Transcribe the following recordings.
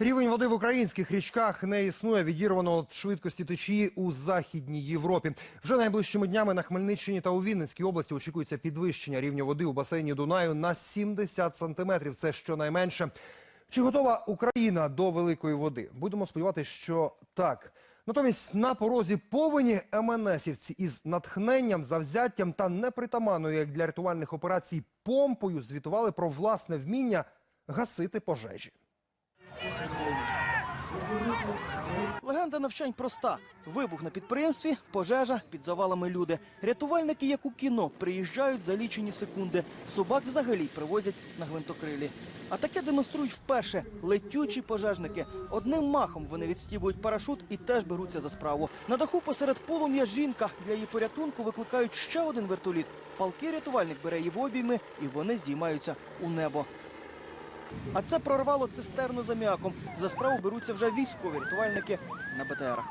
Рівень води в українських річках не існує відірвано від швидкості течії у західній Європі. Вже найближчими днями на Хмельниччині та у Вінницькій області очікується підвищення рівня води у басейні Дунаю на 70 сантиметрів. Це щонайменше. Чи готова Україна до великої води? Будемо сподіватися, що так. Натомість на порозі повені МНСівці із натхненням, завзяттям та непритаманною, як для рятувальних операцій, помпою звітували про власне вміння гасити пожежі. Легенда навчань проста: вибух на підприємстві, пожежа під завалами люди. Рятувальники, як у кіно, приїжджають за лічені секунди. Собак взагалі привозять на гвинтокрилі. А таке демонструють вперше летючі пожежники. Одним махом вони відстібують парашут і теж беруться за справу. На даху посеред полум'я жінка для її порятунку викликають ще один вертоліт. Палкий рятувальник бере її в обійми, і вони здіймаються у небо. А це прорвало цистерну за м'яком. За справу беруться вже військові рятувальники на БТРах.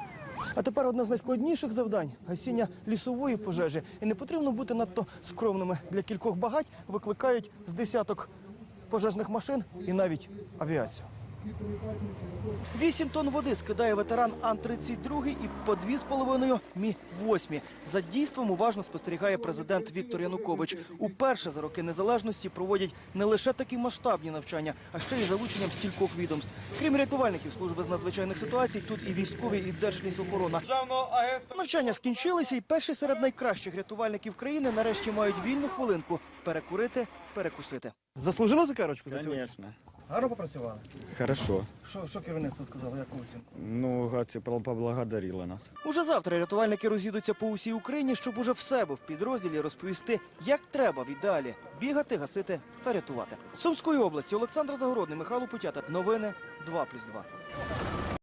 А тепер одне з найскладніших завдань гасіння лісової пожежі. І не потрібно бути надто скромними. Для кількох багать викликають з десяток пожежних машин і навіть авіацію. Вісім тонн води скидає ветеран Ан-32 і по дві з половиною Мі-8. За дійством уважно спостерігає президент Віктор Янукович. Уперше за роки незалежності проводять не лише такі масштабні навчання, а ще й залученням стількох відомств. Крім рятувальників служби з надзвичайних ситуацій, тут і військові, і держлісохорона. Навчання скінчилися, і перші серед найкращих рятувальників країни нарешті мають вільну хвилинку перекурити, перекусити. Заслужили цукерочку за сьогодні? Конечно. Гарно попрацювали. Хорошо. Що, що керівництво сказало, яку оцінку? Ну, Гаці поблагодарила нас. Уже завтра рятувальники розійдуться по усій Україні, щоб уже в себе в підрозділі розповісти, як треба віддалі бігати, гасити та рятувати. З Сумської області Олександр Загородний, Михайло Путята. Новини 2+,2.